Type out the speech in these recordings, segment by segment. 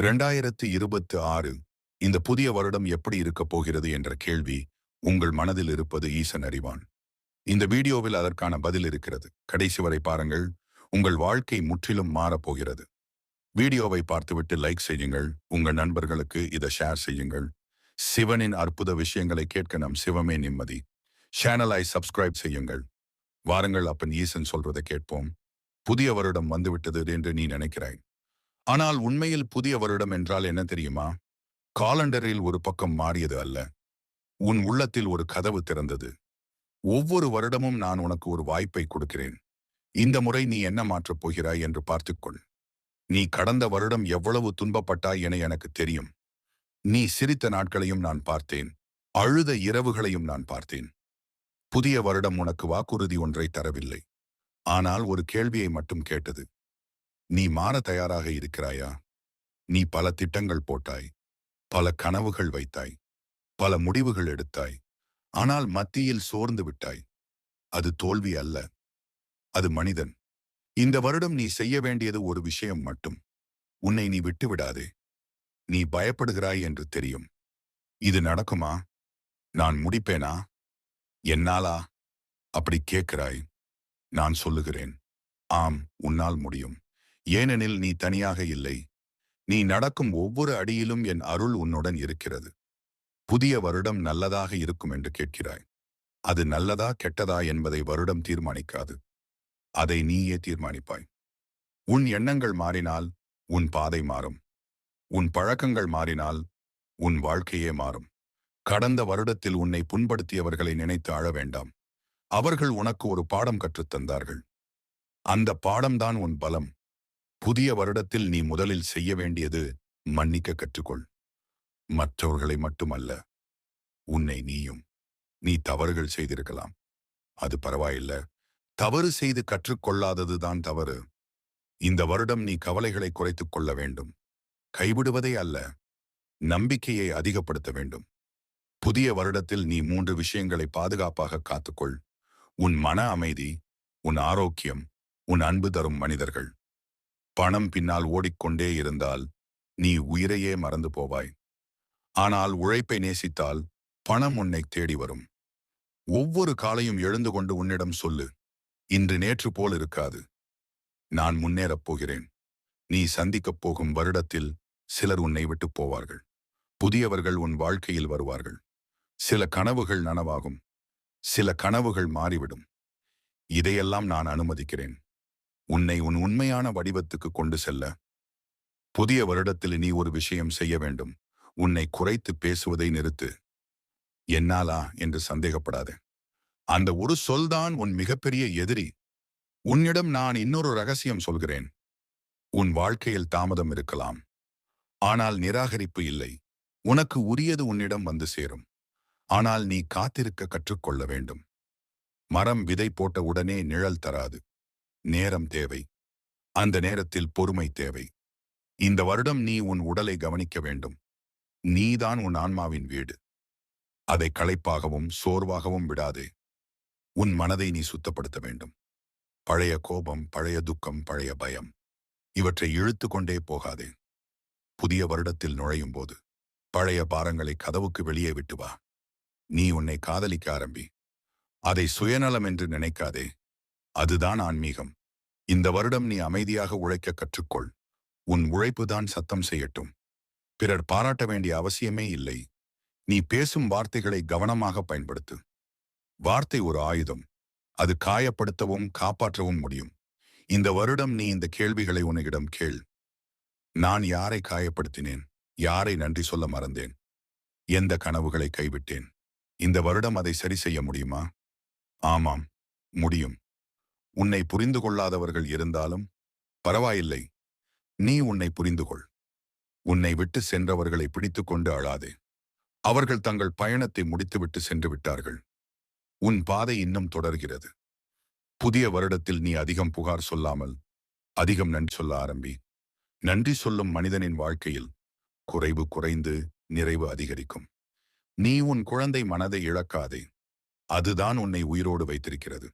இரண்டாயிரத்து இருபத்து ஆறு இந்த புதிய வருடம் எப்படி இருக்கப் போகிறது என்ற கேள்வி உங்கள் மனதில் இருப்பது ஈசன் அறிவான். இந்த வீடியோவில் அதற்கான பதில் இருக்கிறது. கடைசி வரை பாருங்கள். உங்கள் வாழ்க்கை முற்றிலும் மாறப்போகிறது வீடியோவை பார்த்துவிட்டு லைக் செய்யுங்கள். உங்கள் நண்பர்களுக்கு இதை ஷேர் செய்யுங்கள். சிவனின் அற்புத விஷயங்களை கேட்க நம் சிவமே நிம்மதி. சேனலை சப்ஸ்கிரைப் செய்யுங்கள். வாருங்கள் அப்பன் ஈசன் சொல்றதை கேட்போம். புதிய வருடம் வந்துவிட்டது என்று நீ நினைக்கிறாய். ஆனால் உண்மையில் புதிய வருடம் என்றால் என்ன தெரியுமா? காலண்டரில் ஒரு பக்கம் மாறியது அல்ல. உன் உள்ளத்தில் ஒரு கதவு திறந்தது. ஒவ்வொரு வருடமும் நான் உனக்கு ஒரு வாய்ப்பை கொடுக்கிறேன். இந்த முறை நீ என்ன மாற்றப் போகிறாய் என்று பார்த்துக்கொள். நீ கடந்த வருடம் எவ்வளவு துன்பப்பட்டாய் என எனக்கு தெரியும். நீ சிரித்த நாட்களையும் நான் பார்த்தேன். அழுத இரவுகளையும் நான் பார்த்தேன். புதிய வருடம் உனக்கு வாக்குறுதி ஒன்றை தரவில்லை. ஆனால் ஒரு கேள்வியை மட்டும் கேட்டது. நீ மாற தயாராக இருக்கிறாயா? நீ பல திட்டங்கள் போட்டாய் பல கனவுகள் வைத்தாய் பல முடிவுகள் எடுத்தாய் ஆனால் மத்தியில் சோர்ந்து விட்டாய். அது தோல்வி அல்ல. அது மனிதன். இந்த வருடம் நீ செய்ய வேண்டியது ஒரு விஷயம் மட்டும். உன்னை நீ விட்டுவிடாதே. நீ பயப்படுகிறாய் என்று தெரியும். இது நடக்குமா? நான் முடிப்பேனா? என்னாலா? அப்படி கேட்கிறாய். நான் சொல்லுகிறேன். ஆம் உன்னால் முடியும். ஏனெனில் நீ தனியாக இல்லை. நீ நடக்கும் ஒவ்வொரு அடியிலும் என் அருள் உன்னுடன் இருக்கிறது. புதிய வருடம் நல்லதாக இருக்கும் என்று கேட்கிறாய். அது நல்லதா கெட்டதா என்பதை வருடம் தீர்மானிக்காது. அதை நீயே தீர்மானிப்பாய். உன் எண்ணங்கள் மாறினால் உன் பாதை மாறும். உன் பழக்கங்கள் மாறினால் உன் வாழ்க்கையே மாறும். கடந்த வருடத்தில் உன்னை புண்படுத்தியவர்களை நினைத்து அழ வேண்டாம். அவர்கள் உனக்கு ஒரு பாடம் கற்றுத் தந்தார்கள். அந்த பாடம்தான் உன் பலம். புதிய வருடத்தில் நீ முதலில் செய்ய வேண்டியது மன்னிக்க கற்றுக்கொள். மற்றவர்களை மட்டுமல்ல உன்னை நீயும். நீ தவறுகள் செய்திருக்கலாம். அது பரவாயில்ல. தவறு செய்து கற்றுக்கொள்ளாததுதான் தவறு. இந்த வருடம் நீ கவலைகளை குறைத்துக் கொள்ள வேண்டும். கைவிடுவதே அல்ல நம்பிக்கையை அதிகப்படுத்த வேண்டும். புதிய வருடத்தில் நீ மூன்று விஷயங்களை பாதுகாப்பாக காத்துக்கொள். உன் மன அமைதி உன் ஆரோக்கியம் உன் அன்பு தரும் மனிதர்கள். பணம் பின்னால் ஓடிக்கொண்டே இருந்தால் நீ உயிரையே மறந்து போவாய். ஆனால் உழைப்பை நேசித்தால் பணம் உன்னை தேடி வரும். ஒவ்வொரு காலையும் எழுந்து கொண்டு உன்னிடம் சொல்லு. இன்று நேற்று போல் இருக்காது. நான் முன்னேறப் போகிறேன். நீ சந்திக்கப் போகும் வருடத்தில் சிலர் உன்னை விட்டு போவார்கள். புதியவர்கள் உன் வாழ்க்கையில் வருவார்கள். சில கனவுகள் நனவாகும். சில கனவுகள் மாறிவிடும். இதையெல்லாம் நான் அனுமதிக்கிறேன். உன்னை உன் உண்மையான வடிவத்துக்கு கொண்டு செல்ல. புதிய வருடத்தில் நீ ஒரு விஷயம் செய்ய வேண்டும். உன்னை குறைத்து பேசுவதை நிறுத்து. என்னாலா என்று சந்தேகப்படாது. அந்த ஒரு சொல்தான் உன் மிகப்பெரிய எதிரி. உன்னிடம் நான் இன்னொரு ரகசியம் சொல்கிறேன். உன் வாழ்க்கையில் தாமதம் இருக்கலாம். ஆனால் நிராகரிப்பு இல்லை. உனக்கு உரியது உன்னிடம் வந்து சேரும். ஆனால் நீ காத்திருக்க கற்றுக்கொள்ள வேண்டும். மரம் விதை போட்ட உடனே நிழல் தராது. நேரம் தேவை. அந்த நேரத்தில் பொறுமை தேவை. இந்த வருடம் நீ உன் உடலை கவனிக்க வேண்டும். நீதான் உன் ஆன்மாவின் வீடு. அதை களைப்பாகவும் சோர்வாகவும் விடாதே. உன் மனதை நீ சுத்தப்படுத்த வேண்டும். பழைய கோபம் பழைய துக்கம் பழைய பயம் இவற்றை இழுத்து கொண்டே போகாதே. புதிய வருடத்தில் நுழையும் போது பழைய பாரங்களை கதவுக்கு வெளியே விட்டு வா. நீ உன்னை காதலிக்க ஆரம்பி. அதை சுயநலம் என்று நினைக்காதே. அதுதான் ஆன்மீகம். இந்த வருடம் நீ அமைதியாக உழைக்க கற்றுக்கொள். உன் உழைப்புதான் சத்தம் செய்யட்டும். பிறர் பாராட்ட வேண்டிய அவசியமே இல்லை. நீ பேசும் வார்த்தைகளை கவனமாக பயன்படுத்து. வார்த்தை ஒரு ஆயுதம். அது காயப்படுத்தவும் காப்பாற்றவும் முடியும். இந்த வருடம் நீ இந்த கேள்விகளை உன்னிடம் கேள். நான் யாரை காயப்படுத்தினேன்? யாரை நன்றி சொல்ல மறந்தேன்? எந்த கனவுகளை கைவிட்டேன்? இந்த வருடம் அதை சரி செய்ய முடியுமா? ஆமாம் முடியும். உன்னை புரிந்து கொள்ளாதவர்கள் இருந்தாலும் பரவாயில்லை. நீ உன்னை புரிந்து கொள் உன்னை விட்டு சென்றவர்களை பிடித்துக்கொண்டு அழாதே. அவர்கள் தங்கள் பயணத்தை முடித்துவிட்டு சென்று விட்டார்கள். உன் பாதை இன்னும் தொடர்கிறது. புதிய வருடத்தில் நீ அதிகம் புகார் சொல்லாமல் அதிகம் நன்றி சொல்ல ஆரம்பி. நன்றி சொல்லும் மனிதனின் வாழ்க்கையில் குறைவு குறைந்து நிறைவு அதிகரிக்கும். நீ உன் குழந்தை மனதை இழக்காதே. அதுதான் உன்னை உயிரோடு வைத்திருக்கிறது.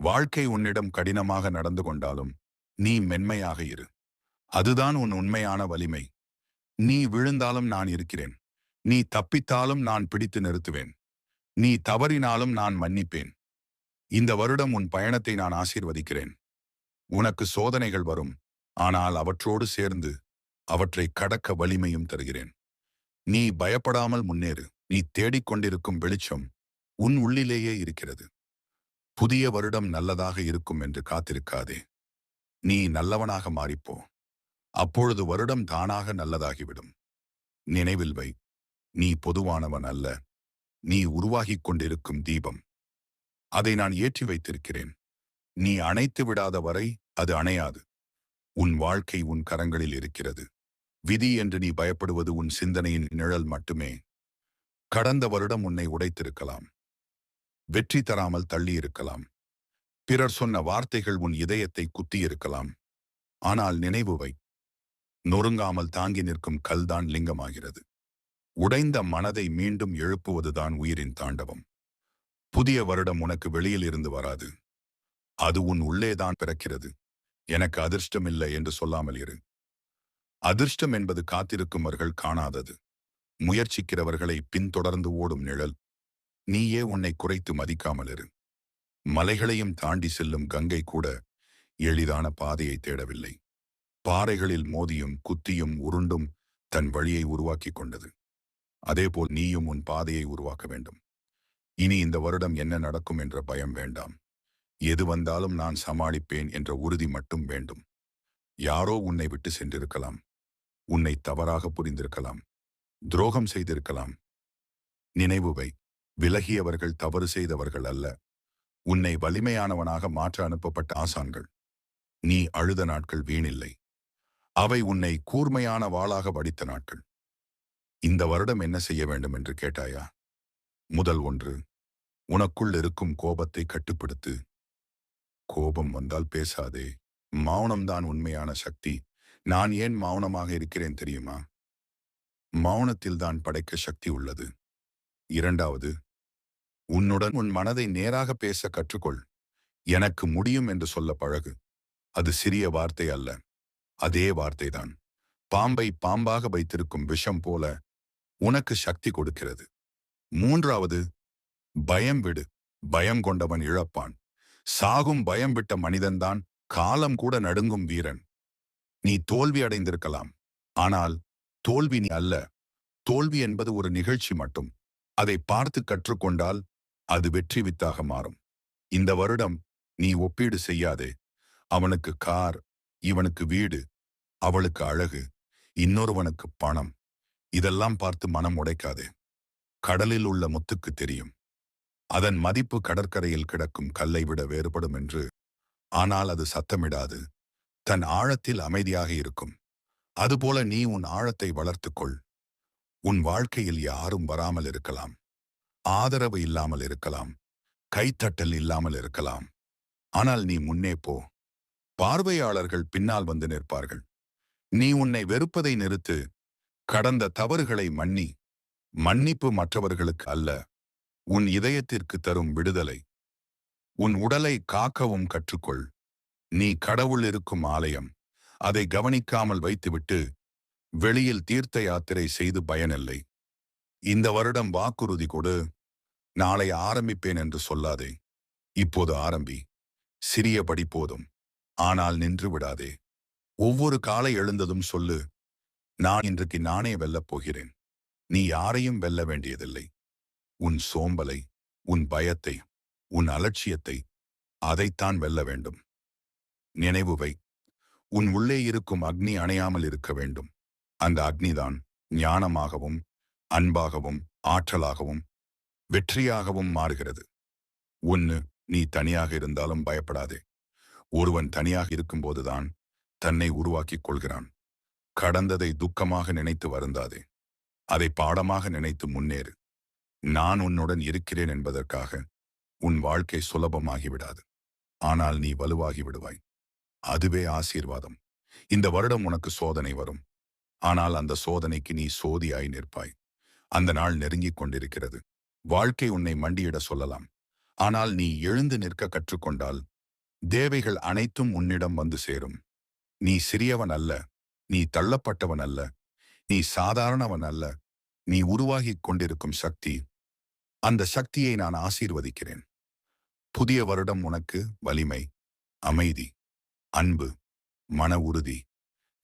வாழ்க்கை உன்னிடம் கடினமாக நடந்து கொண்டாலும் நீ மென்மையாக இரு. அதுதான் உன் உண்மையான வலிமை. நீ விழுந்தாலும் நான் இருக்கிறேன். நீ தப்பித்தாலும் நான் பிடித்து நிறுத்துவேன். நீ தவறினாலும் நான் மன்னிப்பேன். இந்த வருடம் உன் பயணத்தை நான் ஆசீர்வதிக்கிறேன். உனக்கு சோதனைகள் வரும். ஆனால் அவற்றோடு சேர்ந்து அவற்றை கடக்க வலிமையும் தருகிறேன். நீ பயப்படாமல் முன்னேறு. நீ தேடிக்கொண்டிருக்கும் வெளிச்சம் உன் உள்ளிலேயே இருக்கிறது. புதிய வருடம் நல்லதாக இருக்கும் என்று காத்திருக்காதே. நீ நல்லவனாக மாறிப்போ. அப்பொழுது வருடம் தானாக நல்லதாகிவிடும். நினைவில் வை. நீ பொதுவானவன் அல்ல. நீ உருவாகிக் கொண்டிருக்கும் தீபம். அதை நான் ஏற்றி வைத்திருக்கிறேன். நீ அணைத்து விடாத வரை அது அணையாது. உன் வாழ்க்கை உன் கரங்களில் இருக்கிறது. விதி என்று நீ பயப்படுவது உன் சிந்தனையின் நிழல் மட்டுமே. கடந்த வருடம் உன்னை உடைத்திருக்கலாம். வெற்றி தராமல் தள்ளியிருக்கலாம். பிறர் சொன்ன வார்த்தைகள் உன் இதயத்தை குத்தியிருக்கலாம். ஆனால் நினைவு வை. நொறுங்காமல் தாங்கி நிற்கும் கல்தான் லிங்கமாகிறது. உடைந்த மனதை மீண்டும் எழுப்புவதுதான் உயிரின் தாண்டவம். புதிய வருடம் உனக்கு வெளியில் இருந்து வராது. அது உன் உள்ளேதான் பிறக்கிறது. எனக்கு அதிர்ஷ்டம் இல்லை என்று சொல்லாமல் இரு. அதிர்ஷ்டம் என்பது காத்திருக்குமவர்கள் காணாதது. முயற்சிக்கிறவர்களை பின்தொடர்ந்து ஓடும் நிழல். நீயே உன்னை குறைத்து மதிக்காமல் இரு. மலைகளையும் தாண்டி செல்லும் கங்கை கூட எளிதான பாதையை தேடவில்லை. பாறைகளில் மோதியும் குத்தியும் உருண்டும் தன் வழியை உருவாக்கிக் கொண்டது. அதேபோல் நீயும் உன் பாதையை உருவாக்க வேண்டும். இனி இந்த வருடம் என்ன நடக்கும் என்ற பயம் வேண்டாம். எது வந்தாலும் நான் சமாளிப்பேன் என்ற உறுதி மட்டும் வேண்டும். யாரோ உன்னை விட்டு சென்றிருக்கலாம். உன்னை தவறாக புரிந்திருக்கலாம். துரோகம் செய்திருக்கலாம். நினைவுவை விலகியவர்கள் தவறு செய்தவர்கள் அல்ல. உன்னை வலிமையானவனாக மாற்ற அனுப்பப்பட்ட ஆசான்கள். நீ அழுத நாட்கள் வீணில்லை. அவை உன்னை கூர்மையான வாளாக வடித்த நாட்கள். இந்த வருடம் என்ன செய்ய வேண்டும் என்று கேட்டாயா? முதல் ஒன்று உனக்குள் இருக்கும் கோபத்தை கட்டுப்படுத்து. கோபம் வந்தால் பேசாதே. மௌனம்தான் உண்மையான சக்தி. நான் ஏன் மௌனமாக இருக்கிறேன் தெரியுமா? மௌனத்தில்தான் படைக்க சக்தி உள்ளது. இரண்டாவது உன்னுடன் உன் மனதை நேராக பேச கற்றுக்கொள். எனக்கு முடியும் என்று சொல்ல பழகு. அது சிறிய வார்த்தை அல்ல. அதே வார்த்தைதான். பாம்பை பாம்பாக வைத்திருக்கும் விஷம் போல உனக்கு சக்தி கொடுக்கிறது. மூன்றாவது பயம் விடு. பயம் கொண்டவன் இழப்பான். சாகும் பயம் விட்ட மனிதன்தான் காலம் கூட நடுங்கும் வீரன். நீ தோல்வி அடைந்திருக்கலாம். ஆனால் தோல்வி நீ அல்ல. தோல்வி என்பது ஒரு நிகழ்ச்சி மட்டும். அதை பார்த்து கற்றுக்கொண்டால் அது வெற்றி வித்தாக மாறும். இந்த வருடம் நீ ஒப்பீடு செய்யாதே. அவனுக்கு கார் இவனுக்கு வீடு அவளுக்கு அழகு இன்னொருவனுக்கு பணம். இதெல்லாம் பார்த்து மனம் உடைக்காதே. கடலில் உள்ள முத்துக்கு தெரியும். அதன் மதிப்பு கடற்கரையில் கிடக்கும் கல்லை விட வேறுபடும் என்று. ஆனால் அது சத்தமிடாது. தன் ஆழத்தில் அமைதியாக இருக்கும். அதுபோல நீ உன் ஆழத்தை வளர்த்துக்கொள். உன் வாழ்க்கையில் யாரும் வராமல் இருக்கலாம். ஆதரவு இல்லாமல் இருக்கலாம் கைத்தட்டல் இல்லாமல் இருக்கலாம். ஆனால் நீ முன்னே போ. பார்வையாளர்கள் பின்னால் வந்து நிற்பார்கள். நீ உன்னை வெறுப்பதை நிறுத்து கடந்த தவறுகளை மன்னி மன்னிப்பு மற்றவர்களுக்கு அல்ல உன் இதயத்திற்கு தரும் விடுதலை. உன் உடலை காக்கவும் கற்றுக்கொள். நீ கடவுள் இருக்கும் ஆலயம். அதை கவனிக்காமல் வைத்துவிட்டு வெளியில் தீர்த்த யாத்திரை செய்து பயனில்லை. இந்த வருடம் வாக்குறுதி கொடு. நாளை ஆரம்பிப்பேன் என்று சொல்லாதே. இப்போது ஆரம்பி. சிறியபடி போதும். ஆனால் நின்று விடாதே. ஒவ்வொரு காலை எழுந்ததும் சொல்லு. நான் இன்றைக்கு நானே வெல்லப் போகிறேன். நீ யாரையும் வெல்ல வேண்டியதில்லை. உன் சோம்பலை உன் பயத்தை உன் அலட்சியத்தை அதைத்தான் வெல்ல வேண்டும். நினைவுவை உன் உள்ளே இருக்கும் அக்னி அணையாமல் இருக்க வேண்டும். அந்த அக்னிதான் ஞானமாகவும் அன்பாகவும் ஆற்றலாகவும் வெற்றியாகவும் மாறுகிறது. ஒன்று நீ தனியாக இருந்தாலும் பயப்படாதே. ஒருவன் தனியாக இருக்கும்போதுதான் தன்னை உருவாக்கிக் கொள்கிறான். கடந்ததை துக்கமாக நினைத்து வருந்தாதே. அதை பாடமாக நினைத்து முன்னேறு. நான் உன்னுடன் இருக்கிறேன் என்பதற்காக உன் வாழ்க்கை சுலபமாகிவிடாது. ஆனால் நீ வலுவாகி விடுவாய். அதுவே ஆசீர்வாதம். இந்த வருடம் உனக்கு சோதனை வரும். ஆனால் அந்த சோதனைக்கு நீ சோதியாய் நிற்பாய். அந்த நாள் நெருங்கிக் கொண்டிருக்கிறது. வாழ்க்கை உன்னை மண்டியிட சொல்லலாம். ஆனால் நீ எழுந்து நிற்க கற்றுக்கொண்டால் தேவைகள் அனைத்தும் உன்னிடம் வந்து சேரும். நீ சிறியவன் அல்ல நீ தள்ளப்பட்டவன் அல்ல நீ சாதாரணவன் அல்ல நீ உருவாகிக் கொண்டிருக்கும் சக்தி. அந்த சக்தியை நான் ஆசீர்வதிக்கிறேன். புதிய வருடம் உனக்கு வலிமை அமைதி அன்பு மன உறுதி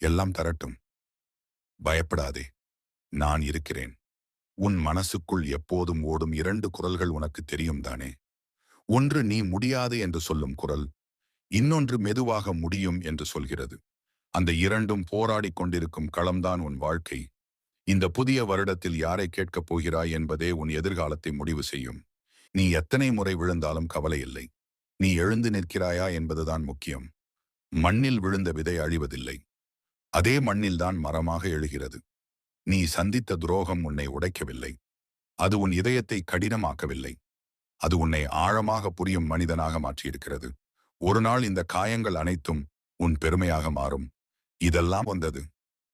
எல்லாம் தரட்டும். பயப்படாதே நான் இருக்கிறேன். உன் மனசுக்குள் எப்போதும் ஓடும் இரண்டு குரல்கள் உனக்கு தெரியும் தானே? ஒன்று நீ முடியாது என்று சொல்லும் குரல். இன்னொன்று மெதுவாக முடியும் என்று சொல்கிறது. அந்த இரண்டும் போராடிக் கொண்டிருக்கும் களம்தான் உன் வாழ்க்கை. இந்த புதிய வருடத்தில் யாரை கேட்கப் போகிறாய் என்பதே உன் எதிர்காலத்தை முடிவு செய்யும். நீ எத்தனை முறை விழுந்தாலும் கவலை இல்லை. நீ எழுந்து நிற்கிறாயா என்பதுதான் முக்கியம். மண்ணில் விழுந்த விதை அழிவதில்லை. அதே மண்ணில்தான் மரமாக எழுகிறது. நீ சந்தித்த துரோகம் உன்னை உடைக்கவில்லை. அது உன் இதயத்தை கடினமாக்கவில்லை. அது உன்னை ஆழமாக புரியும் மனிதனாக மாற்றியிருக்கிறது. ஒரு நாள் இந்த காயங்கள் அனைத்தும் உன் பெருமையாக மாறும். இதெல்லாம் வந்தது.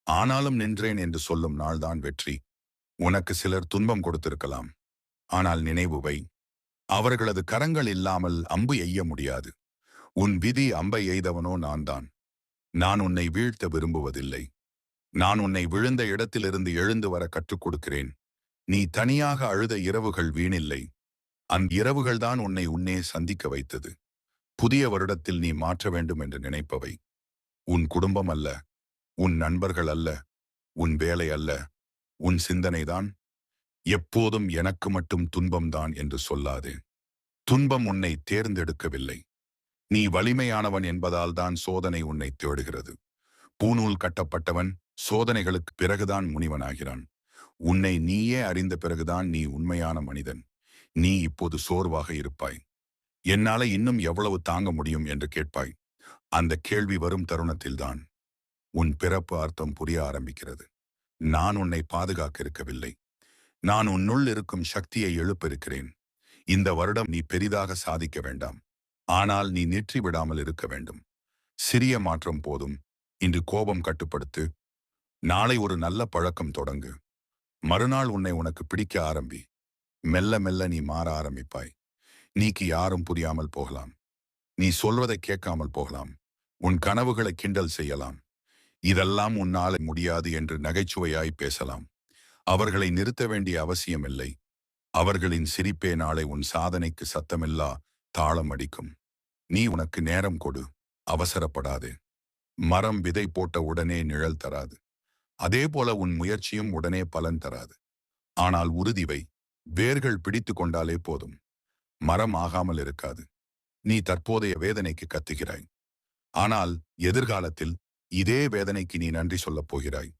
ஆனாலும் நின்றேன் என்று சொல்லும் நாள்தான் வெற்றி. உனக்கு சிலர் துன்பம் கொடுத்திருக்கலாம். ஆனால் நினைவு வை. அவர்களது கரங்கள் இல்லாமல் அம்பு எய்ய முடியாது. உன் விதி அம்பை எய்தவனோ நான் தான் நான் உன்னை வீழ்த்த விரும்புவதில்லை. நான் உன்னை விழுந்த இடத்திலிருந்து எழுந்து வர கற்றுக் கொடுக்கிறேன். நீ தனியாக அழுத இரவுகள் வீணில்லை. அந்த இரவுகள்தான் உன்னை உன்னே சந்திக்க வைத்தது. புதிய வருடத்தில் நீ மாற்ற வேண்டும் என்று நினைப்பவை. உன் குடும்பம் அல்ல. உன் நண்பர்கள் அல்ல. உன் வேலை அல்ல. உன் சிந்தனைதான் எப்போதும் எனக்கு மட்டும் துன்பம்தான் என்று சொல்லாது. துன்பம் உன்னை தேர்ந்தெடுக்கவில்லை. நீ வலிமையானவன் என்பதால் தான் சோதனை உன்னை தேடுகிறது. பூநூல் கட்டப்பட்டவன் சோதனைகளுக்கு பிறகுதான் முனிவனாகிறான். உன்னை நீயே அறிந்த பிறகுதான் நீ உண்மையான மனிதன். நீ இப்போது சோர்வாக இருப்பாய். என்னால இன்னும் எவ்வளவு தாங்க முடியும் என்று கேட்பாய். அந்த கேள்வி வரும் தருணத்தில்தான் உன் பிறப்பு அர்த்தம் புரிய ஆரம்பிக்கிறது. நான் உன்னை பாதுகாக்க இருக்கவில்லை நான் உன்னுள் இருக்கும் சக்தியை எழுப்பிருக்கிறேன் இந்த வருடம் நீ பெரிதாக சாதிக்க வேண்டாம். ஆனால் நீ நிற்றி விடாமல் இருக்க வேண்டும். சிறிய மாற்றம் போதும். இன்று கோபம் கட்டுப்படுத்து நாளை ஒரு நல்ல பழக்கம் தொடங்கு. மறுநாள் உன்னை உனக்கு பிடிக்க ஆரம்பி. மெல்ல மெல்ல நீ மாற ஆரம்பிப்பாய். நீக்கு யாரும் புரியாமல் போகலாம். நீ சொல்வதை கேட்காமல் போகலாம். உன் கனவுகளை கிண்டல் செய்யலாம். இதெல்லாம் உன்னால் முடியாது என்று நகைச்சுவையாய் பேசலாம். அவர்களை நிறுத்த வேண்டிய அவசியமில்லை அவர்களின் சிரிப்பே நாளை உன் சாதனைக்கு சத்தமில்லா தாளம் அடிக்கும். நீ உனக்கு நேரம் கொடு. அவசரப்படாதே. மரம் விதை போட்ட உடனே நிழல் தராது. அதே போல உன் முயற்சியும் உடனே பலன் தராது. ஆனால் உறுதிவை வேர்கள் பிடித்து கொண்டாலே போதும். மரம் ஆகாமல் இருக்காது. நீ தற்போதைய வேதனைக்கு கத்துகிறாய். ஆனால் எதிர்காலத்தில் இதே வேதனைக்கு நீ நன்றி சொல்லப் போகிறாய்.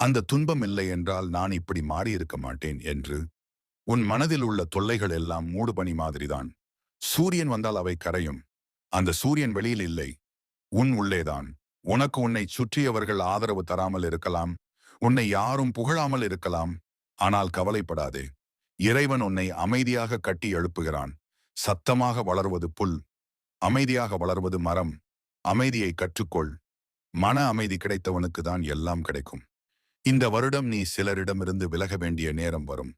அந்த துன்பம் இல்லை என்றால் நான் இப்படி மாறியிருக்க மாட்டேன் என்று உன் மனதில் உள்ள தொல்லைகள் எல்லாம் மூடுபனி மாதிரிதான். சூரியன் வந்தால் அவை கரையும். அந்த சூரியன் வெளியில் இல்லை. உன் உள்ளேதான். உனக்கு உன்னை சுற்றியவர்கள் ஆதரவு தராமல் இருக்கலாம். உன்னை யாரும் புகழாமல் இருக்கலாம். ஆனால் கவலைப்படாதே. இறைவன் உன்னை அமைதியாக கட்டி எழுப்புகிறான். சத்தமாக வளர்வது புல். அமைதியாக வளர்வது மரம். அமைதியை கற்றுக்கொள். மன அமைதி கிடைத்தவனுக்கு தான் எல்லாம் கிடைக்கும். இந்த வருடம் நீ சிலரிடமிருந்து விலக வேண்டிய நேரம் வரும்.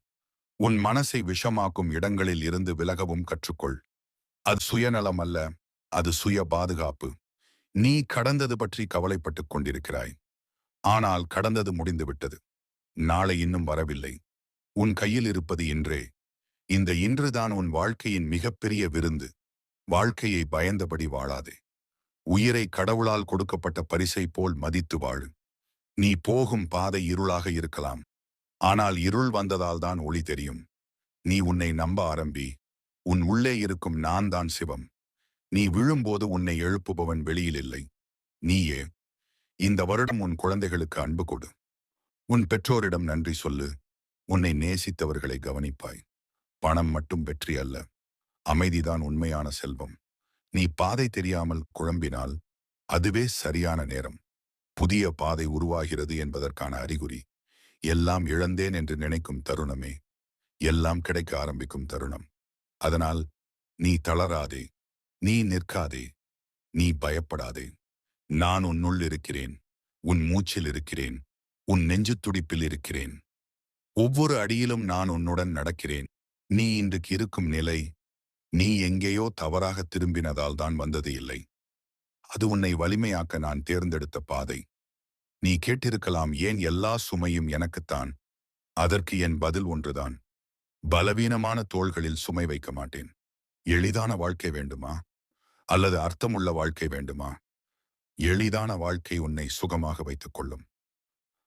உன் மனசை விஷமாக்கும் இடங்களில் இருந்து விலகவும் கற்றுக்கொள். அது சுயநலம் அல்ல அது சுய பாதுகாப்பு. நீ கடந்தது பற்றி கவலைப்பட்டுக் கொண்டிருக்கிறாய். ஆனால் கடந்தது முடிந்துவிட்டது. நாளை இன்னும் வரவில்லை. உன் கையில் இருப்பது இன்றே. இந்த இன்றுதான் உன் வாழ்க்கையின் மிகப்பெரிய விருந்து. வாழ்க்கையை பயந்தபடி வாழாதே. உயிரை கடவுளால் கொடுக்கப்பட்ட பரிசை போல் மதித்து வாழு. நீ போகும் பாதை இருளாக இருக்கலாம். ஆனால் இருள் வந்ததால் தான் ஒளி தெரியும். நீ உன்னை நம்ப ஆரம்பி. உன் உள்ளே இருக்கும் நான் தான் சிவம். நீ விழும்போது உன்னை எழுப்புபவன் வெளியில் இல்லை. நீயே இந்த வருடம் உன் குழந்தைகளுக்கு அன்பு கொடு. உன் பெற்றோரிடம் நன்றி சொல்லு. உன்னை நேசித்தவர்களை கவனிப்பாய். பணம் மட்டும் வெற்றி அல்ல. அமைதிதான் உண்மையான செல்வம். நீ பாதை தெரியாமல் குழம்பினால் அதுவே சரியான நேரம். புதிய பாதை உருவாகிறது என்பதற்கான அறிகுறி. எல்லாம் இழந்தேன் என்று நினைக்கும் தருணமே. எல்லாம் கிடைக்க ஆரம்பிக்கும் தருணம். அதனால் நீ தளராதே. நீ நிற்காதே. நீ பயப்படாதே. நான் உன்னுள் இருக்கிறேன். உன் மூச்சில் இருக்கிறேன். உன் நெஞ்சு துடிப்பில் இருக்கிறேன். ஒவ்வொரு அடியிலும் நான் உன்னுடன் நடக்கிறேன். நீ இன்றைக்கு இருக்கும் நிலை நீ எங்கேயோ தவறாக திரும்பினதால் தான் வந்தது இல்லை. அது உன்னை வலிமையாக்க நான் தேர்ந்தெடுத்த பாதை. நீ கேட்டிருக்கலாம் ஏன் எல்லா சுமையும் எனக்குத்தான்? அதற்கு என் பதில் ஒன்றுதான். பலவீனமான தோள்களில் சுமை வைக்க மாட்டேன். எளிதான வாழ்க்கை வேண்டுமா? அல்லது அர்த்தமுள்ள வாழ்க்கை வேண்டுமா? எளிதான வாழ்க்கை உன்னை சுகமாக வைத்துக் கொள்ளும்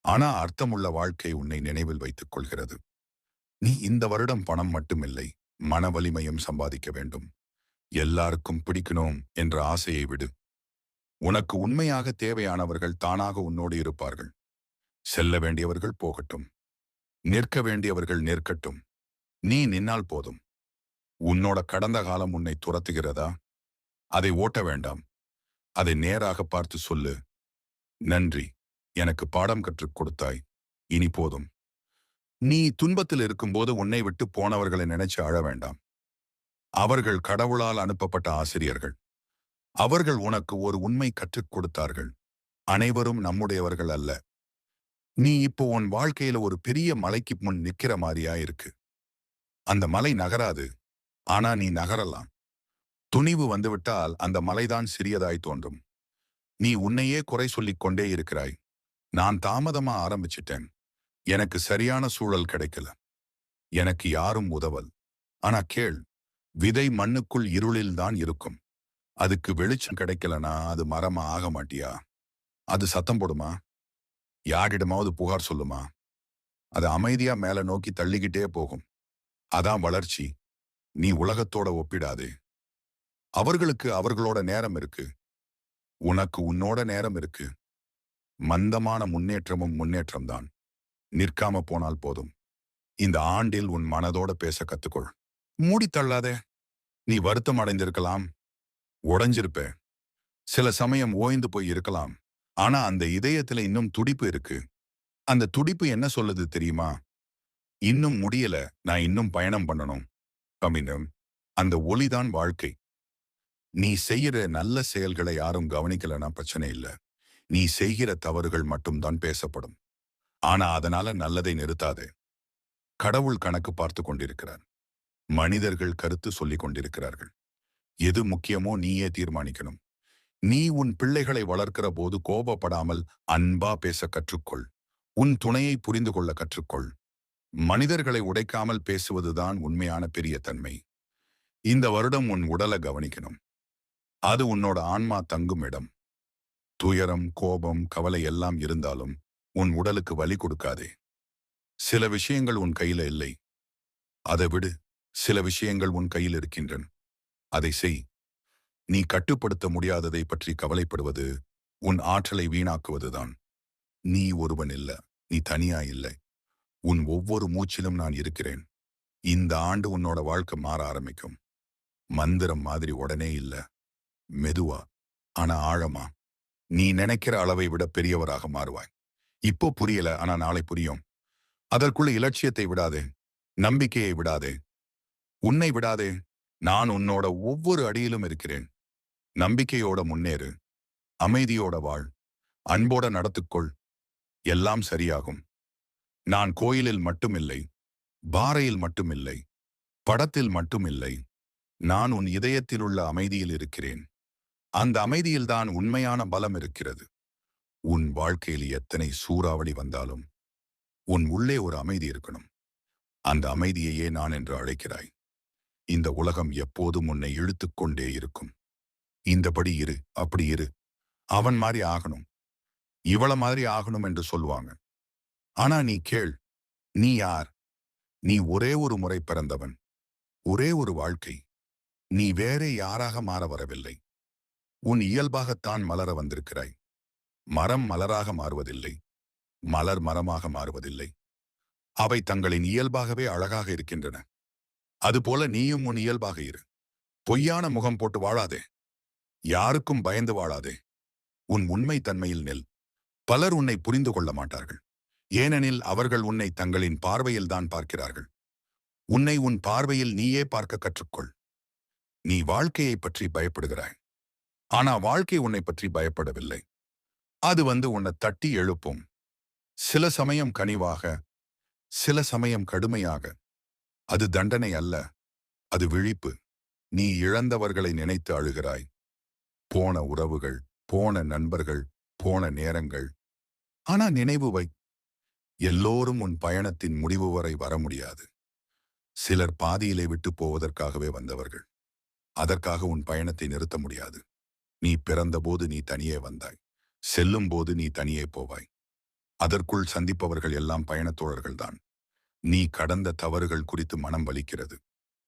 ஆனா அர்த்தமுள்ள வாழ்க்கை உன்னை நினைவில் வைத்துக் கொள்கிறது நீ இந்த வருடம் பணம் மட்டுமில்லை மன வலிமையும் சம்பாதிக்க வேண்டும். எல்லாருக்கும் பிடிக்கணும் என்ற ஆசையை விடு. உனக்கு உண்மையாக தேவையானவர்கள் தானாக உன்னோடு இருப்பார்கள். செல்ல வேண்டியவர்கள் போகட்டும். நிற்க வேண்டியவர்கள் நிற்கட்டும். நீ நின்னால் போதும். உன்னோட கடந்த காலம் உன்னை துரத்துகிறதா? அதை ஓட்ட வேண்டாம். அதை நேராக பார்த்து சொல்லு. நன்றி. எனக்கு பாடம் கற்றுக் கொடுத்தாய். இனி போதும். நீ துன்பத்தில் இருக்கும்போது உன்னை விட்டு போனவர்களை நினைச்சு அழ வேண்டாம். அவர்கள் கடவுளால் அனுப்பப்பட்ட ஆசிரியர்கள். அவர்கள் உனக்கு ஒரு உண்மை கற்றுக் கொடுத்தார்கள். அனைவரும் நம்முடையவர்கள் அல்ல. நீ இப்போ உன் வாழ்க்கையில ஒரு பெரிய மலைக்கு முன் நிக்கிற மாதிரியா இருக்கு. அந்த மலை நகராது. ஆனா நீ நகரலாம். துணிவு வந்துவிட்டால் அந்த மலைதான் சிறியதாய் தோன்றும். நீ உன்னையே குறை சொல்லிக் கொண்டே இருக்கிறாய். நான் தாமதமா ஆரம்பிச்சிட்டேன். எனக்கு சரியான சூழல் கிடைக்கல. எனக்கு யாரும் உதவல். ஆனா கேள் விதை மண்ணுக்குள் இருளில்தான் இருக்கும். அதுக்கு வெளிச்சம் கிடைக்கலனா அது மரமா ஆக மாட்டியா? அது சத்தம் போடுமா? யாரிடமாவது புகார் சொல்லுமா? அது அமைதியா மேல நோக்கி தள்ளிக்கிட்டே போகும். அதான் வளர்ச்சி. நீ உலகத்தோட ஒப்பிடாதே. அவர்களுக்கு அவர்களோட நேரம் இருக்கு. உனக்கு உன்னோட நேரம் இருக்கு. மந்தமான முன்னேற்றமும் முன்னேற்றம்தான். நிற்காம போனால் போதும். இந்த ஆண்டில் உன் மனதோட பேச கத்துக்கொள். மூடித்தள்ளாதே நீ வருத்தம் அடைந்திருக்கலாம். உடைஞ்சிருப்ப. சில சமயம் ஓய்ந்து போய் இருக்கலாம். ஆனா அந்த இதயத்துல இன்னும் துடிப்பு இருக்கு. அந்த துடிப்பு என்ன சொல்லுது தெரியுமா? இன்னும் முடியல. நான் இன்னும் பயணம் பண்ணணும். கமினம் அந்த ஒளிதான் வாழ்க்கை. நீ செய்யற நல்ல செயல்களை யாரும் கவனிக்கலன்னா பிரச்சனை இல்லை. நீ செய்கிற தவறுகள் மட்டும்தான் பேசப்படும். ஆனா அதனால நல்லதை நிறுத்தாதே. கடவுள் கணக்கு பார்த்து கொண்டிருக்கிறார். மனிதர்கள் கருத்து சொல்லிக் கொண்டிருக்கிறார்கள். எது முக்கியமோ நீயே தீர்மானிக்கணும். நீ உன் பிள்ளைகளை வளர்க்கிற போது கோபப்படாமல் அன்பா பேச கற்றுக்கொள். உன் துணையை புரிந்து கொள்ள கற்றுக்கொள். மனிதர்களை உடைக்காமல் பேசுவதுதான் உண்மையான பெரிய தன்மை. இந்த வருடம் உன் உடலை கவனிக்கணும். அது உன்னோட ஆன்மா தங்கும் இடம். துயரம் கோபம் கவலை எல்லாம் இருந்தாலும் உன் உடலுக்கு வலி கொடுக்காதே. சில விஷயங்கள் உன் கையில இல்லை. அதை விடு. சில விஷயங்கள் உன் கையில் இருக்கின்றன. அதை செய். நீ கட்டுப்படுத்த முடியாததை பற்றி கவலைப்படுவது உன் ஆற்றலை வீணாக்குவதுதான். நீ ஒருவன் இல்ல. நீ தனியா இல்லை. உன் ஒவ்வொரு மூச்சிலும் நான் இருக்கிறேன். இந்த ஆண்டு உன்னோட வாழ்க்கை மாற ஆரம்பிக்கும். மந்திரம் மாதிரி உடனே இல்லை. மெதுவா ஆனா ஆழமா நீ நினைக்கிற அளவை விட பெரியவராக மாறுவாய். இப்போ புரியல ஆனா நாளை புரியும். அதற்குள்ள இலட்சியத்தை விடாதே நம்பிக்கையை விடாதே உன்னை விடாதே நான் உன்னோட ஒவ்வொரு அடியிலும் இருக்கிறேன். நம்பிக்கையோட முன்னேறு அமைதியோட வாழ் அன்போட நடத்துக்கொள் எல்லாம் சரியாகும். நான் கோயிலில் மட்டுமில்லை பாறையில் மட்டுமில்லை படத்தில் மட்டுமில்லை நான் உன் இதயத்தில் உள்ள அமைதியில் இருக்கிறேன். அந்த அமைதியில்தான் உண்மையான பலம் இருக்கிறது. உன் வாழ்க்கையில் எத்தனை சூறாவளி வந்தாலும் உன் உள்ளே ஒரு அமைதி இருக்கணும். அந்த அமைதியையே நான் என்று அழைக்கிறாய். இந்த உலகம் எப்போதும் உன்னை இழுத்துக் கொண்டே இருக்கும். இந்தபடி இரு அப்படி இரு. அவன் மாதிரி ஆகணும். இவள மாதிரி ஆகணும் என்று சொல்லுவாங்க. ஆனா நீ கேள் நீ யார்? நீ ஒரே ஒரு முறை பிறந்தவன். ஒரே ஒரு வாழ்க்கை. நீ வேறே யாராக மாற வரவில்லை. உன் இயல்பாகத்தான் மலர வந்திருக்கிறாய். மரம் மலராக மாறுவதில்லை. மலர் மரமாக மாறுவதில்லை. அவை தங்களின் இயல்பாகவே அழகாக இருக்கின்றன. அதுபோல நீயும் உன் இயல்பாக இரு. பொய்யான முகம் போட்டு வாழாதே. யாருக்கும் பயந்து வாழாதே. உன் உண்மை தன்மையில் நெல். பலர் உன்னை புரிந்து கொள்ள மாட்டார்கள். ஏனெனில் அவர்கள் உன்னை தங்களின் பார்வையில்தான் பார்க்கிறார்கள். உன்னை உன் பார்வையில் நீயே பார்க்க கற்றுக்கொள். நீ வாழ்க்கையை பற்றி பயப்படுகிறாய். ஆனா வாழ்க்கை உன்னை பற்றி பயப்படவில்லை. அது வந்து உன்னை தட்டி எழுப்பும். சில சமயம் கனிவாக சில சமயம் கடுமையாக. அது தண்டனை அல்ல அது விழிப்பு. நீ இழந்தவர்களை நினைத்து அழுகிறாய். போன உறவுகள் போன நண்பர்கள் போன நேரங்கள். ஆனா நினைவு வை. எல்லோரும் உன் பயணத்தின் முடிவு வரை வர முடியாது. சிலர் பாதியிலே விட்டு போவதற்காகவே வந்தவர்கள். அதற்காக உன் பயணத்தை நிறுத்த முடியாது. நீ பிறந்தபோது நீ தனியே வந்தாய். செல்லும் போது நீ தனியே போவாய். அதற்குள் சந்திப்பவர்கள் எல்லாம் பயணத்தோழர்கள்தான். நீ கடந்த தவறுகள் குறித்து மனம் வலிக்கிறது.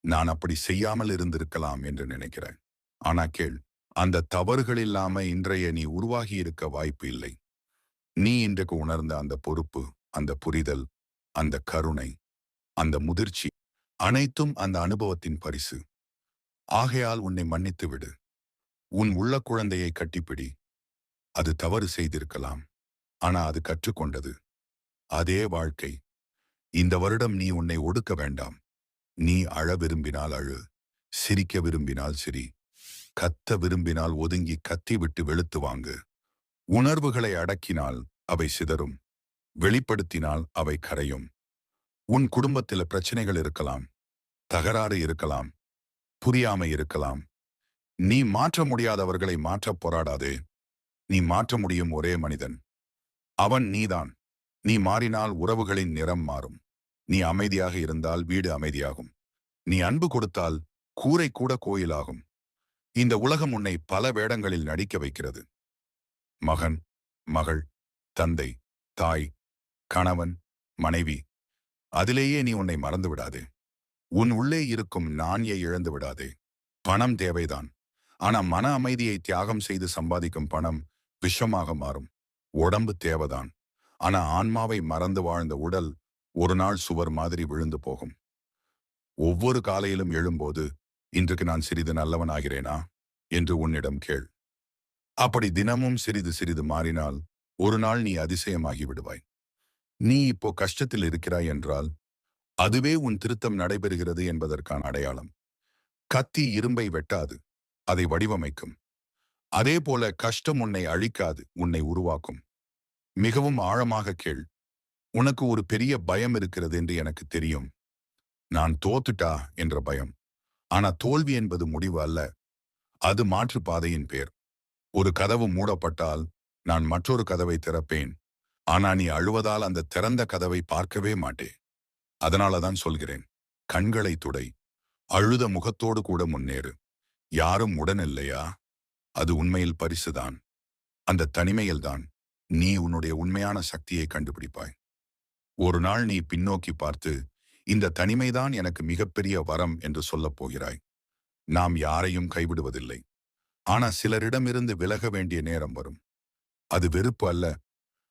நான் அப்படி செய்யாமல் இருந்திருக்கலாம் என்று நினைக்கிறேன். ஆனா கேள் அந்த தவறுகள் இல்லாம இன்றைய நீ உருவாகி இருக்க வாய்ப்பு இல்லை. நீ இன்றைக்கு உணர்ந்த அந்த பொறுப்பு அந்த புரிதல் அந்த கருணை அந்த முதிர்ச்சி அனைத்தும் அந்த அனுபவத்தின் பரிசு. ஆகையால் உன்னை மன்னித்து விடு. உன் உள்ள குழந்தையை கட்டிப்பிடி. அது தவறு செய்திருக்கலாம். ஆனா அது கற்றுக்கொண்டது. அதே வாழ்க்கை. இந்த வருடம் நீ உன்னை ஒடுக்க வேண்டாம். நீ அழ விரும்பினால் அழு. சிரிக்க விரும்பினால் சிரி. கத்த விரும்பினால் ஒதுங்கி கத்தி விட்டு வெளுத்து வாங்கு. உணர்வுகளை அடக்கினால் அவை சிதறும். வெளிப்படுத்தினால் அவை கரையும். உன் குடும்பத்தில் பிரச்சனைகள் இருக்கலாம். தகராறு இருக்கலாம். புரியாமை இருக்கலாம். நீ மாற்ற முடியாதவர்களை மாற்றப் போராடாதே. நீ மாற்ற முடியும் ஒரே மனிதன். அவன் நீதான். நீ மாறினால் உறவுகளின் நிறம் மாறும். நீ அமைதியாக இருந்தால் வீடு அமைதியாகும். நீ அன்பு கொடுத்தால் கூரை கூட கோயிலாகும். இந்த உலகம் உன்னை பல வேடங்களில் நடிக்க வைக்கிறது. மகன் மகள் தந்தை தாய் கணவன் மனைவி அதிலேயே நீ உன்னை மறந்து விடாதே உன் உள்ளே இருக்கும் நாணியை இழந்து விடாதே பணம் தேவைதான். ஆனா மன அமைதியை தியாகம் செய்து சம்பாதிக்கும் பணம் விஷமாக மாறும். உடம்பு தேவைதான். ஆனா ஆன்மாவை மறந்து வாழ்ந்த உடல் ஒரு நாள் சுவர் மாதிரி விழுந்து போகும். ஒவ்வொரு காலையிலும் எழும்போது இன்றைக்கு நான் சிறிது நல்லவன் ஆகிறேனா என்று உன்னிடம் கேள். அப்படி தினமும் சிறிது சிறிது மாறினால் ஒரு நாள் நீ அதிசயமாகி விடுவாய். நீ இப்போ கஷ்டத்தில் இருக்கிறாய் என்றால் அதுவே உன் திருத்தம் நடைபெறுகிறது என்பதற்கான அடையாளம். கத்தி இரும்பை வெட்டாது. அதை வடிவமைக்கும். அதே போல கஷ்டம் உன்னை அழிக்காது உன்னை உருவாக்கும். மிகவும் ஆழமாக கேள். உனக்கு ஒரு பெரிய பயம் இருக்கிறது என்று எனக்கு தெரியும். நான் தோத்துட்டா என்ற பயம். ஆனா தோல்வி என்பது முடிவு அல்ல. அது மாற்று பாதையின் பேர். ஒரு கதவு மூடப்பட்டால் நான் மற்றொரு கதவை திறப்பேன். ஆனா நீ அழுவதால் அந்த திறந்த கதவை பார்க்கவே மாட்டே அதனாலதான் சொல்கிறேன் கண்களை துடை. அழுத முகத்தோடு கூட முன்னேறு. யாரும் உடனில்லையா? அது உண்மையில் பரிசுதான். அந்த தனிமையில்தான் நீ உன்னுடைய உண்மையான சக்தியை கண்டுபிடிப்பாய். ஒரு நாள் நீ பின்னோக்கி பார்த்து இந்த தனிமைதான் எனக்கு மிகப்பெரிய வரம் என்று சொல்லப் போகிறாய். நாம் யாரையும் கைவிடுவதில்லை. ஆனா சிலரிடமிருந்து விலக வேண்டிய நேரம் வரும். அது வெறுப்பு அல்ல.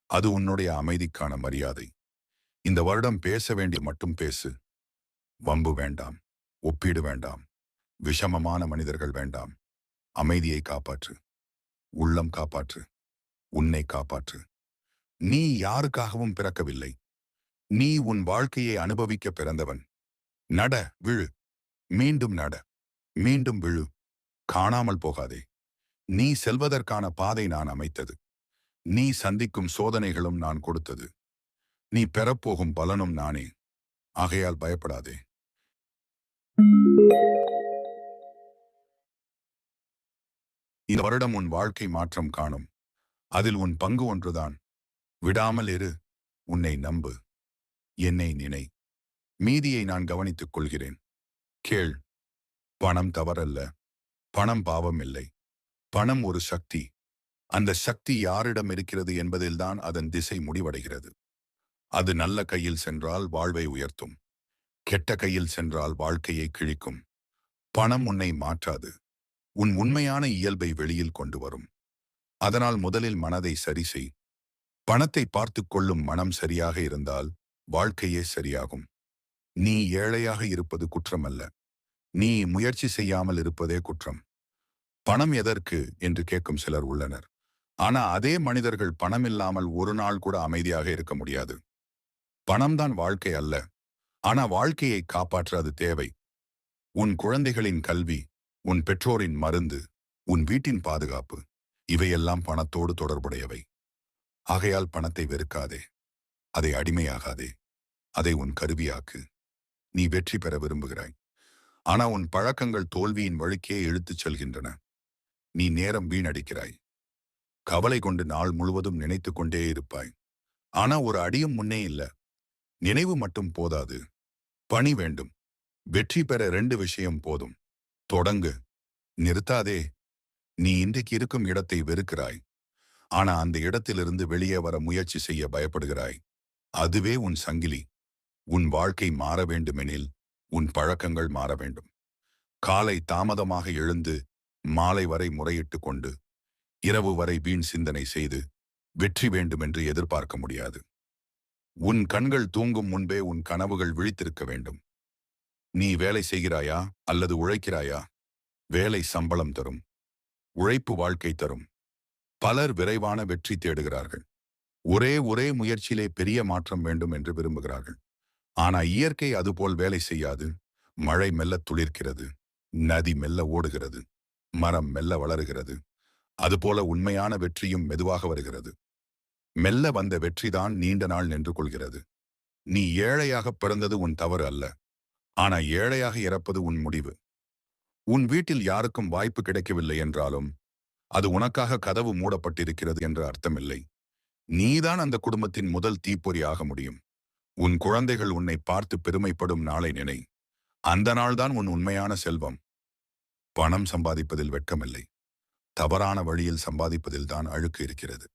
அது உன்னுடைய அமைதிக்கான மரியாதை. இந்த வருடம் பேச வேண்டிய மட்டும் பேசு. வம்பு வேண்டாம். ஒப்பீடு வேண்டாம். விஷமமான மனிதர்கள் வேண்டாம். அமைதியை காப்பாற்று. உள்ளம் காப்பாற்று. உன்னை காப்பாற்று. நீ யாருக்காகவும் பிறக்கவில்லை. நீ உன் வாழ்க்கையை அனுபவிக்க பிறந்தவன். நட விழு. மீண்டும் நட. மீண்டும் விழு. காணாமல் போகாதே. நீ செல்வதற்கான பாதை நான் அமைத்தது. நீ சந்திக்கும் சோதனைகளும் நான் கொடுத்தது. நீ பெறப்போகும் பலனும் நானே. ஆகையால் பயப்படாதே. இந்த வருடம் உன் வாழ்க்கை மாற்றம் காணும். அதில் உன் பங்கு ஒன்றுதான். விடாமல் இரு உன்னை நம்பு. என்னை நினை. மீதியை நான் கவனித்துக் கொள்கிறேன். கேள். பணம் தவறல்ல. பணம் பாவம் இல்லை. பணம் ஒரு சக்தி. அந்த சக்தி யாரிடம் இருக்கிறது என்பதில்தான் அதன் திசை முடிவடைகிறது. அது நல்ல கையில் சென்றால் வாழ்வை உயர்த்தும். கெட்ட கையில் சென்றால் வாழ்க்கையை கிழிக்கும். பணம் உன்னை மாற்றாது. உன் உண்மையான இயல்பை வெளியில் கொண்டு வரும். அதனால் முதலில் மனதை சரி செய். பணத்தை பார்த்து கொள்ளும் மனம் சரியாக இருந்தால் வாழ்க்கையே சரியாகும். நீ ஏழையாக இருப்பது குற்றமல்ல. நீ முயற்சி செய்யாமல் இருப்பதே குற்றம். பணம் எதற்கு? என்று கேட்கும் சிலர் உள்ளனர். ஆனா அதே மனிதர்கள் பணம் இல்லாமல் ஒரு நாள் கூட அமைதியாக இருக்க முடியாது. பணம்தான் வாழ்க்கை அல்ல. ஆனா வாழ்க்கையை காப்பாற்ற அது தேவை. உன் குழந்தைகளின் கல்வி உன் பெற்றோரின் மருந்து உன் வீட்டின் பாதுகாப்பு இவையெல்லாம் பணத்தோடு தொடர்புடையவை. ஆகையால் பணத்தை வெறுக்காதே. அதை அடிமையாகாதே. அதை உன் கருவியாக்கு. நீ வெற்றி பெற விரும்புகிறாய். ஆனா உன் பழக்கங்கள் தோல்வியின் வழுக்கே இழுத்துச் செல்கின்றன. நீ நேரம் வீணடிக்கிறாய். கவலை கொண்டு நாள் முழுவதும் நினைத்து கொண்டே இருப்பாய். ஆனா ஒரு அடியும் முன்னே இல்ல. நினைவு மட்டும் போதாது. பணி வேண்டும். வெற்றி பெற ரெண்டு விஷயம் போதும். தொடங்கு. நிறுத்தாதே. நீ இன்றைக்கு இருக்கும் இடத்தை வெறுக்கிறாய். ஆனா அந்த இடத்திலிருந்து வெளியே வர முயற்சி செய்ய பயப்படுகிறாய். அதுவே உன் சங்கிலி. உன் வாழ்க்கை மாற வேண்டுமெனில் உன் பழக்கங்கள் மாற வேண்டும். காலை தாமதமாக எழுந்து மாலை வரை முறையிட்டு கொண்டு இரவு வரை வீண் சிந்தனை செய்து வெற்றி வேண்டுமென்று எதிர்பார்க்க முடியாது. உன் கண்கள் தூங்கும் முன்பே உன் கனவுகள் விழித்திருக்க வேண்டும். நீ வேலை செய்கிறாயா அல்லது உழைக்கிறாயா? வேலை சம்பளம் தரும். உழைப்பு வாழ்க்கை தரும். பலர் விரைவான வெற்றி தேடுகிறார்கள். ஒரே ஒரே முயற்சியிலே பெரிய மாற்றம் வேண்டும் என்று விரும்புகிறார்கள். ஆனா இயற்கை அதுபோல் வேலை செய்யாது. மழை மெல்ல துளிர்க்கிறது. நதி மெல்ல ஓடுகிறது. மரம் மெல்ல வளருகிறது. அதுபோல உண்மையான வெற்றியும் மெதுவாக வருகிறது. மெல்ல வந்த வெற்றிதான் நீண்ட நாள் நின்று கொள்கிறது. நீ ஏழையாக பிறந்தது உன் தவறு அல்ல. ஆனா ஏழையாக இறப்பது உன் முடிவு. உன் வீட்டில் யாருக்கும் வாய்ப்பு கிடைக்கவில்லை என்றாலும் அது உனக்காக கதவு மூடப்பட்டிருக்கிறது என்று அர்த்தமில்லை. நீதான் அந்த குடும்பத்தின் முதல் தீப்பொறி ஆக முடியும். உன் குழந்தைகள் உன்னை பார்த்து பெருமைப்படும் நாளை நினை. அந்த நாள்தான் உன் உண்மையான செல்வம். பணம் சம்பாதிப்பதில் வெட்கமில்லை. தவறான வழியில் சம்பாதிப்பதில் தான் அழுக்கு இருக்கிறது.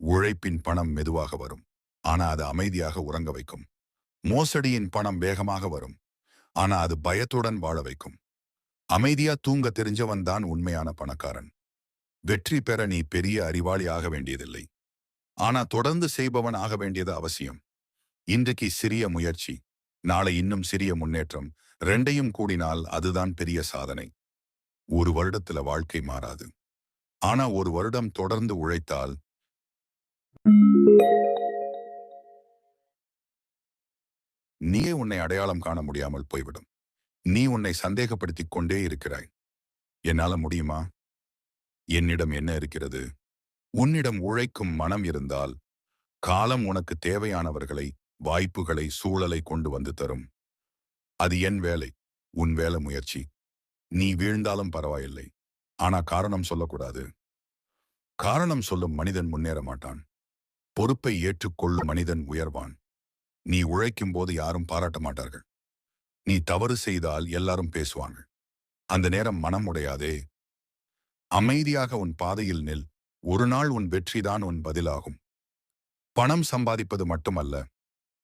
உழைப்பின் பணம் மெதுவாக வரும். ஆனா அது அமைதியாக உறங்க வைக்கும். மோசடியின் பணம் வேகமாக வரும். ஆனா அது பயத்துடன் வாழ வைக்கும். அமைதியா தூங்க தெரிஞ்சவன் தான் உண்மையான பணக்காரன். வெற்றி பெற நீ பெரிய அறிவாளி ஆக வேண்டியதில்லை. ஆனா தொடர்ந்து செய்பவன் ஆக வேண்டியது அவசியம். இன்றைக்கு சிறிய முயற்சி நாளை இன்னும் சிறிய முன்னேற்றம் ரெண்டையும் கூடினால் அதுதான் பெரிய சாதனை. ஒரு வருடத்துல வாழ்க்கை மாறாது. ஆனா ஒரு வருடம் தொடர்ந்து உழைத்தால் நீயே உன்னை அடையாளம் காண முடியாமல் போய்விடும். நீ உன்னை சந்தேகப்படுத்திக் கொண்டே இருக்கிறாய். என்னால முடியுமா? என்னிடம் என்ன இருக்கிறது? உன்னிடம் உழைக்கும் மனம் இருந்தால் காலம் உனக்கு தேவையானவர்களை வாய்ப்புகளை சூழலை கொண்டு வந்து தரும். அது என் வேலை உன் வேலை முயற்சி. நீ வீழ்ந்தாலும் பரவாயில்லை. ஆனா காரணம் சொல்லக்கூடாது. காரணம் சொல்லும் மனிதன் முன்னேற மாட்டான். பொறுப்பை ஏற்றுக்கொள்ளும் மனிதன் உயர்வான். நீ உழைக்கும் போது யாரும் பாராட்ட மாட்டார்கள். நீ தவறு செய்தால் எல்லாரும் பேசுவாங்க அந்த நேரம் மனம் உடையாதே. அமைதியாக உன் பாதையில் நில். ஒரு நாள் உன் வெற்றிதான் உன் பதிலாகும். பணம் சம்பாதிப்பது மட்டுமல்ல.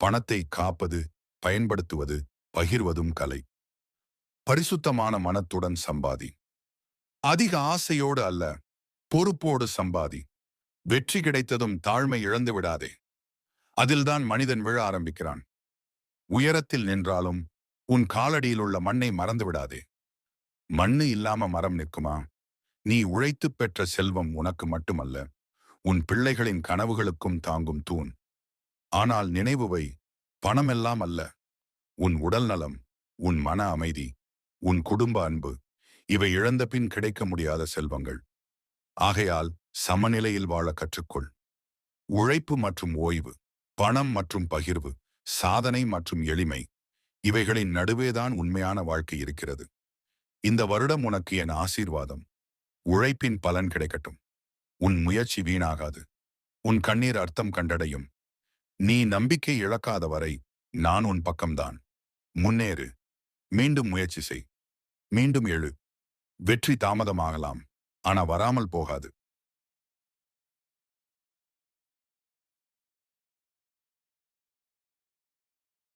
பணத்தை காப்பது பயன்படுத்துவது பகிர்வதும் கலை. பரிசுத்தமான மனத்துடன் சம்பாதி. அதிக ஆசையோடு அல்ல பொறுப்போடு சம்பாதி. வெற்றி கிடைத்ததும் தாழ்மை இழந்து விடாதே. அதில்தான் மனிதன் விழ ஆரம்பிக்கிறான். உயரத்தில் நின்றாலும் உன் காலடியில் உள்ள மண்ணை மறந்து விடாதே மண்ணு இல்லாம மரம் நிற்குமா? நீ உழைத்துப் பெற்ற செல்வம் உனக்கு மட்டுமல்ல உன் பிள்ளைகளின் கனவுகளுக்கும் தாங்கும் தூண். ஆனால் நினைவுவை பணமெல்லாம் அல்ல உன் உடல் நலம் உன் மன அமைதி உன் குடும்ப அன்பு இவை இழந்த பின் கிடைக்க முடியாத செல்வங்கள். ஆகையால் சமநிலையில் வாழ கற்றுக்கொள். உழைப்பு மற்றும் ஓய்வு. பணம் மற்றும் பகிர்வு சாதனை மற்றும் எளிமை இவைகளின் நடுவேதான் உண்மையான வாழ்க்கை இருக்கிறது. இந்த வருடம் உனக்கு என் ஆசீர்வாதம். உழைப்பின் பலன் கிடைக்கட்டும். உன் முயற்சி வீணாகாது. உன் கண்ணீர் அர்த்தம் கண்டடையும். நீ நம்பிக்கை இழக்காத வரை நான் உன் பக்கம்தான். முன்னேறு. மீண்டும் முயற்சி செய். மீண்டும் எழு. வெற்றி தாமதமாகலாம். ஆனா வராமல் போகாது.